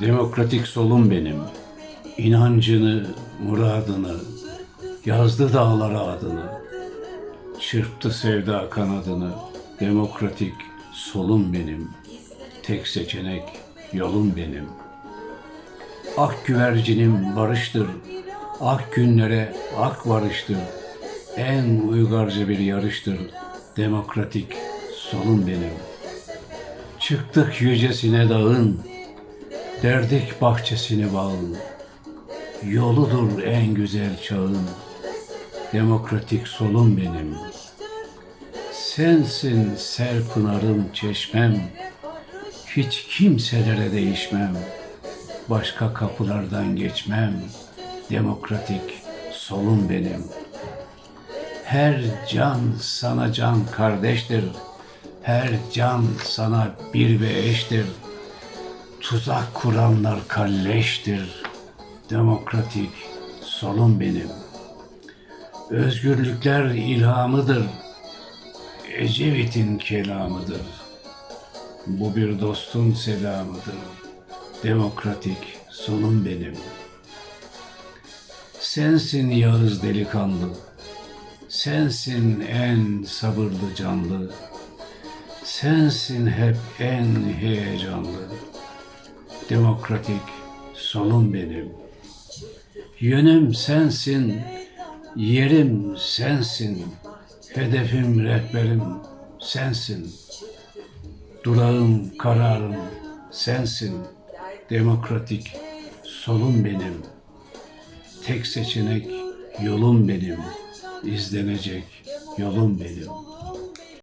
Demokratik solum benim. İnancını, muradını, yazdı dağlara adını. Çırptı sevda kanadını. Demokratik solum benim. Tek seçenek yolum benim. Ak güvercinim barıştır. Ak günlere ak varıştır. En uygarca bir yarıştır. Demokratik solum benim. Çıktık yücesine dağın, derdik bahçesini bağın. Yoludur en güzel çağın, demokratik solum benim. Sensin serpınarım çeşmem, hiç kimselere değişmem. Başka kapılardan geçmem, demokratik solum benim. Her can sana can kardeştir. Her can sana bir ve eştir. Tuzak kuranlar kalleştir. Demokratik solum benim. Özgürlükler ilhamıdır. Ecevit'in kelamıdır. Bu bir dostun selamıdır. Demokratik solum benim. Sensin Yağız delikanlı. Sensin en sabırlı canlı. Sensin hep en heyecanlı. Demokratik solum benim. Yönüm sensin, yerim sensin. Hedefim, rehberim sensin. Durağım, kararım sensin. Demokratik solum benim. Tek seçenek yolum benim. İzlenecek yolum benim.